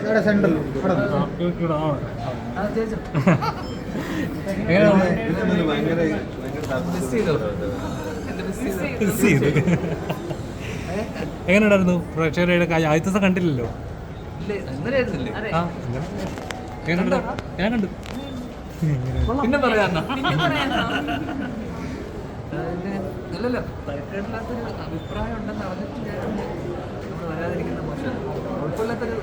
ഇവിടെ എങ്ങനെയുണ്ടായിരുന്നു പ്രേക്ഷകരുടെ ആദ്യത്തെ ദിവസം കണ്ടില്ലല്ലോ? ഞാൻ കണ്ടു. പിന്നെ പറയാന്നോ അല്ലല്ല തരക്കേടില്ലാത്തൊരു അഭിപ്രായം ഉണ്ടെന്ന് അറിഞ്ഞിട്ട് ഞാൻ വരാതിരിക്കുന്ന മോശം കുഴപ്പമില്ലാത്തൊരു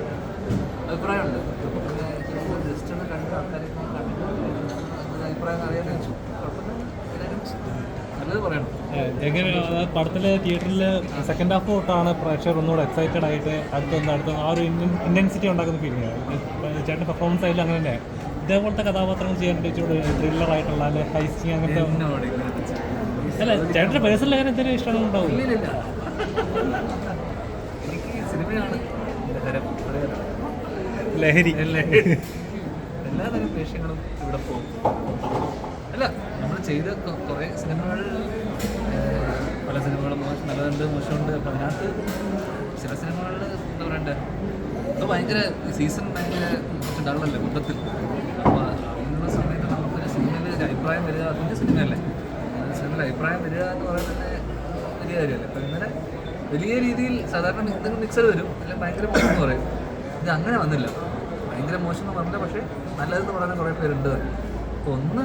അഭിപ്രായം അറിയാൻ വെച്ചു പടത്തിലെ തിയേറ്ററിൽ സെക്കൻഡ് ഹാഫ് തൊട്ടാണ് പ്രേക്ഷകർ ഒന്നുകൂടെ എക്സൈറ്റഡ് ആയിട്ട് അടുത്തൊന്ന് അടുത്ത ആ ഒരു ഇന്റൻസിറ്റി ഉണ്ടാക്കുന്ന ഫീലിംഗ് ചേട്ടൻ പെർഫോമൻസ് ആയാലും അങ്ങനെ തന്നെ. ഇതേപോലത്തെ കഥാപാത്രങ്ങൾ ചെയ്യാൻ ഇച്ചിരി ത്രില്ലർ ആയിട്ടുള്ള അല്ലെ ഹൈസ്റ്റിങ് അങ്ങനത്തെ അല്ല ചേട്ടന്റെ പേഴ്സണൽ അങ്ങനെ എന്തെങ്കിലും ഇഷ്ടം ഉണ്ടാവും ലഹരി. ലഹരി. എല്ലാ വേഷങ്ങളും ഇവിടെ പോകും. അല്ല നമ്മൾ ചെയ്ത കുറെ സിനിമകൾ പല സിനിമകളും നല്ലതുണ്ട് മോശമുണ്ട്. അപ്പം അതിനകത്ത് ചില സിനിമകളിൽ എന്താ പറയണ്ടേ? അത് ഭയങ്കര സീസൺ ഭയങ്കര കുറച്ച് ഡള്ളല്ലേ മൊത്തത്തിൽ. അപ്പോൾ അങ്ങനെയുള്ള സമയത്ത് നമുക്കൊരു സിനിമയിൽ ഒരു അഭിപ്രായം വരിക അതിന്റെ സിനിമയല്ലേ? സിനിമയിൽ അഭിപ്രായം വരിക എന്ന് പറയുന്നത് വലിയ കാര്യമല്ലേ? അപ്പം ഇന്നലെ വലിയ രീതിയിൽ സാധാരണ എന്തെങ്കിലും മിക്സർ വരും അല്ലെങ്കിൽ ഭയങ്കര മോശം എന്ന് പറയും. ഇത് അങ്ങനെ വന്നില്ല. ഭയങ്കര മോശം എന്ന് പറഞ്ഞില്ല പക്ഷേ നല്ലതെന്ന് പറയുന്ന കുറേ പേരുണ്ട്. ഒന്ന്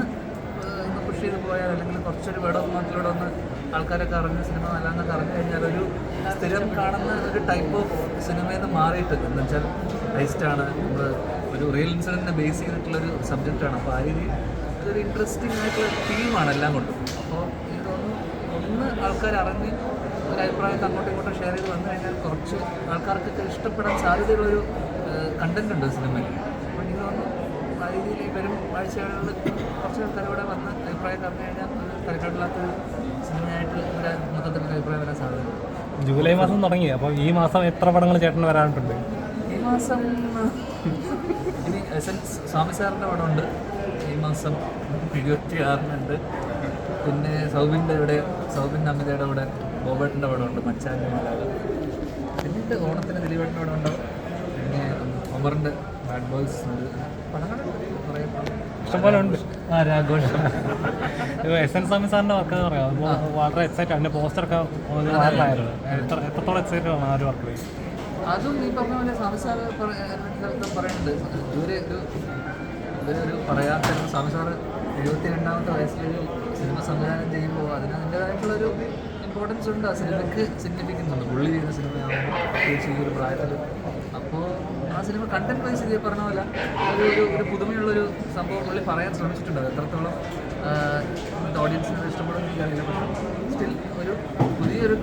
ഒന്ന് പുഷ് ചെയ്ത് പോയാൽ അല്ലെങ്കിൽ കുറച്ചൊരു വേടം നാട്ടിലൂടെ ഒന്ന് ആൾക്കാരൊക്കെ അറിഞ്ഞ് സിനിമ നല്ലതെന്നൊക്കെ അറിഞ്ഞു കഴിഞ്ഞാൽ ഒരു സ്ഥിരം കാണുന്ന ഒരു ടൈപ്പ് ഓഫ് സിനിമയിൽ നിന്ന് മാറിയിട്ട് എന്ന് വെച്ചാൽ ഹൈസ്റ്റാണ് നമ്മൾ ഒരു റിയൽ ഇൻസിഡന്റിനെ ബേസ് ചെയ്തിട്ടുള്ളൊരു സബ്ജക്റ്റാണ് അപ്പോൾ ആ രീതി അതൊരു ഇൻട്രസ്റ്റിംഗ് ആയിട്ടുള്ള തീമാണ് എല്ലാം കൊണ്ടും. അപ്പോൾ തോന്നുന്നു ഒന്ന് ആൾക്കാർ അറിഞ്ഞ് ഒരു അഭിപ്രായം അങ്ങോട്ടും ഇങ്ങോട്ടും ഷെയർ ചെയ്ത് വന്നു കഴിഞ്ഞാൽ കുറച്ച് ആൾക്കാർക്കൊക്കെ ഇഷ്ടപ്പെടാൻ സാധ്യതയുള്ളൊരു കണ്ടന്റ് ഉണ്ട് സിനിമയിൽ അപ്പോൾ തോന്നുന്നു ആ രീതിയിൽ വരും ആഴ്ചകളിൽ കുറച്ച് ആൾക്കാർ ഇവിടെ വന്ന് അഭിപ്രായം പറഞ്ഞു കഴിഞ്ഞാൽ തരക്കേടില്ലാത്തൊരു സിനിമയായിട്ട് ഇവിടെ മൊത്തത്തിൽ അഭിപ്രായം വരാൻ സാധ്യത ജൂലൈ മാസം തുടങ്ങി. അപ്പോൾ ഈ മാസം എത്ര പടങ്ങൾ ചേട്ടന് വരാനിട്ടുണ്ട് ഈ മാസം ഇനി എസ് എൻ സ്വാമി സാറിന്റെ പടമുണ്ട്. ഈ മാസം ഇരുപത്തി ആറിനുണ്ട് പിന്നെ സൗബിന്റെ ഇവിടെ സൗബിൻ അമിതയുടെ ഇവിടെ ബോബേട്ടിന്റെ പടമുണ്ട് മച്ചാന്റെ മലയാളം. പിന്നീട് ഓണത്തിന് ദിലീപേട്ടന്റെ പടം ഉണ്ടാവും പിന്നെ ഒമറിന്റെ ബാഡ് ബോയ്സ് ഉണ്ട്. ഇഷ്ടംപോലെ ഉണ്ട്. ആ രാഘോഷ് എസ് എൻ സ്വാമി സാറിന്റെ വർക്ക് പറയാം. വളരെ എക്സൈറ്റ് അതിന്റെ പോസ്റ്ററൊക്കെ വൈറലായിരുന്നു എത്ര എത്രത്തോളം എക്സൈറ്റഡ് ആണ് ആ ഒരു വർക്ക് അതും ഈ പറഞ്ഞ പോലെ സാർ പറയുന്നുണ്ട്. ഇവർ ഒരു പറയാത്ത ഒരു സ്വാമി സാർ എഴുപത്തി രണ്ടാമത്തെ വയസ്സിലൊരു സിനിമ സംവിധാനം ചെയ്യുമ്പോൾ അതിന് അതിന്റെതായിട്ടുള്ളൊരു ഇമ്പോർട്ടൻസ് ഉണ്ട്. ആ സിനിമയ്ക്ക് സിഗ്നിഫിക്കൻസ് ഉണ്ട്. പുള്ളി ചെയ്യുന്ന സിനിമയാണ് ഈ ഒരു പ്രായത്തിൽ അപ്പോൾ ആ സിനിമ കണ്ടന്റ് വൈസ് ഇതേ പറഞ്ഞ പോലെ ഒരു ഒരു ഒരു പുതുമയുള്ളൊരു സംഭവം പുള്ളി പറയാൻ ശ്രമിച്ചിട്ടുണ്ട്. അത് എത്രത്തോളം ഓഡിയൻസിന് ഇഷ്ടപ്പെടുന്ന സ്റ്റിൽ ഒരു പുതിയൊരു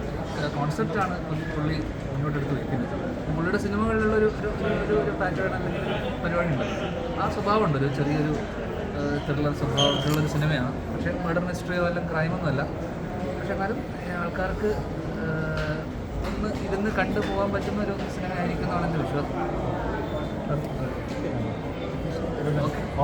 കോൺസെപ്റ്റാണ് പുള്ളി മുന്നോട്ടെടുത്ത് വയ്ക്കുന്നത് പുള്ളിയുടെ സിനിമകളിലുള്ള ഒരു ഒരു ഒരു ഒരു പാറ്റേൺ അല്ലെങ്കിൽ പരിപാടി ഉണ്ട്. ആ സ്വഭാവമുണ്ട്. ഒരു ചെറിയൊരു ത്രില്ലർ സ്വഭാവത്തിലുള്ളൊരു സിനിമയാണ്. പക്ഷേ മർഡർ മിസ്റ്ററിയോ അല്ലെങ്കിൽ ക്രൈമൊന്നുമല്ല പക്ഷെ എന്നാലും ആൾക്കാർക്ക് ഒന്ന് ഇരുന്ന് കണ്ടു പോകാൻ പറ്റുന്ന ഒരു സിനിമ ആയിരിക്കും എന്നാണ് എന്റെ വിശ്വാസം.